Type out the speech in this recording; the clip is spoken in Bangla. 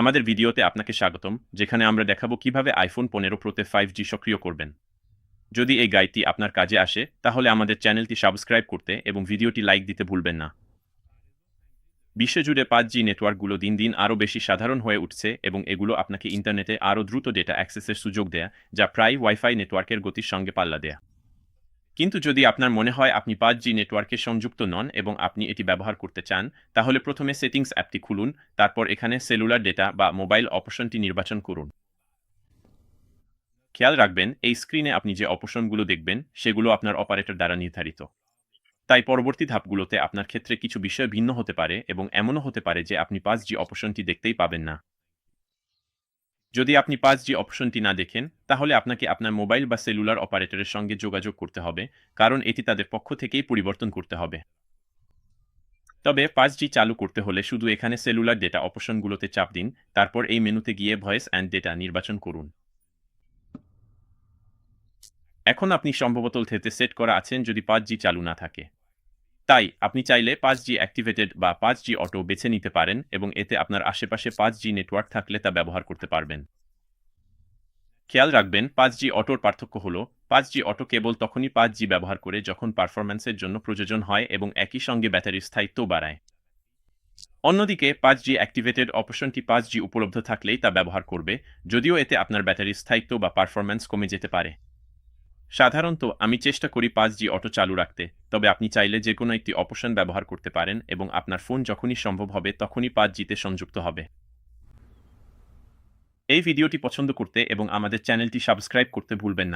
আমাদের ভিডিওতে আপনাকে স্বাগতম, যেখানে আমরা দেখাবো কীভাবে আইফোন পনেরো প্রোতে ফাইভ জি সক্রিয় করবেন। যদি এই গাইডটি আপনার কাজে আসে, তাহলে আমাদের চ্যানেলটি সাবস্ক্রাইব করতে এবং ভিডিওটি লাইক দিতে ভুলবেন না। বিশ্বজুড়ে পাঁচ জি নেটওয়ার্কগুলো দিন দিন আরও বেশি সাধারণ হয়ে উঠছে এবং এগুলো আপনাকে ইন্টারনেটে আরও দ্রুত ডেটা অ্যাক্সেসের সুযোগ দেয়া, যা প্রায় ওয়াইফাই নেটওয়ার্কের গতির সঙ্গে পাল্লা দেয়া। কিন্তু যদি আপনার মনে হয় আপনি পাঁচ জি নেটওয়ার্কে সংযুক্ত নন এবং আপনি এটি ব্যবহার করতে চান, তাহলে প্রথমে সেটিংস অ্যাপটি খুলুন, তারপর এখানে সেলুলার ডেটা বা মোবাইল অপশনটি নির্বাচন করুন। খেয়াল রাখবেন, এই স্ক্রিনে আপনি যে অপশনগুলো দেখবেন, সেগুলো আপনার অপারেটর দ্বারা নির্ধারিত। তাই পরবর্তী ধাপগুলোতে আপনার ক্ষেত্রে কিছু বিষয় ভিন্ন হতে পারে এবং এমনও হতে পারে যে আপনি পাঁচ জি অপশনটি দেখতেই পাবেন না। যদি আপনি পাঁচ জি অপশনটি না দেখেন, তাহলে আপনাকে আপনার মোবাইল বা সেলুলার অপারেটরের সঙ্গে যোগাযোগ করতে হবে, কারণ এটি তাদের পক্ষ থেকেই পরিবর্তন করতে হবে। তবে পাঁচ জি চালু করতে হলে শুধু এখানে সেলুলার ডেটা অপশনগুলোতে চাপ দিন, তারপর এই মেনুতে গিয়ে ভয়েস অ্যান্ড ডেটা নির্বাচন করুন। এখন আপনি সম্ভবত থেতে সেট করা আছেন যদি পাঁচ জি চালু না থাকে। তাই আপনি চাইলে পাঁচ জি অ্যাক্টিভেটেড বা পাঁচ জি অটো বেছে নিতে পারেন এবং এতে আপনার আশেপাশে পাঁচ জি নেটওয়ার্ক থাকলে তা ব্যবহার করতে পারবেন। খেয়াল রাখবেন, পাঁচ জি অটোর পার্থক্য হল, পাঁচ জি অটো কেবল তখনই পাঁচ জি ব্যবহার করে যখন পারফরম্যান্সের জন্য প্রযোজন হয় এবং একই সঙ্গে ব্যাটারির স্থায়িত্ব বাড়ায়। অন্যদিকে, পাঁচ জি অ্যাক্টিভেটেড অপশনটি পাঁচ জি উপলব্ধ থাকলেই তা ব্যবহার করবে, যদিও এতে আপনার ব্যাটারির স্থায়িত্ব বা পারফরম্যান্স কমে যেতে পারে। সাধারণত আমি চেষ্টা করি পাঁচ জি অটো চালু রাখতে, তবে আপনি চাইলে যে কোনো একটি অপশন ব্যবহার করতে পারেন এবং আপনার ফোন যখনই সম্ভব হবে তখনই পাঁচ জিতে সংযুক্ত হবে। এই ভিডিওটি পছন্দ করতে এবং আমাদের চ্যানেলটি সাবস্ক্রাইব করতে ভুলবেন না।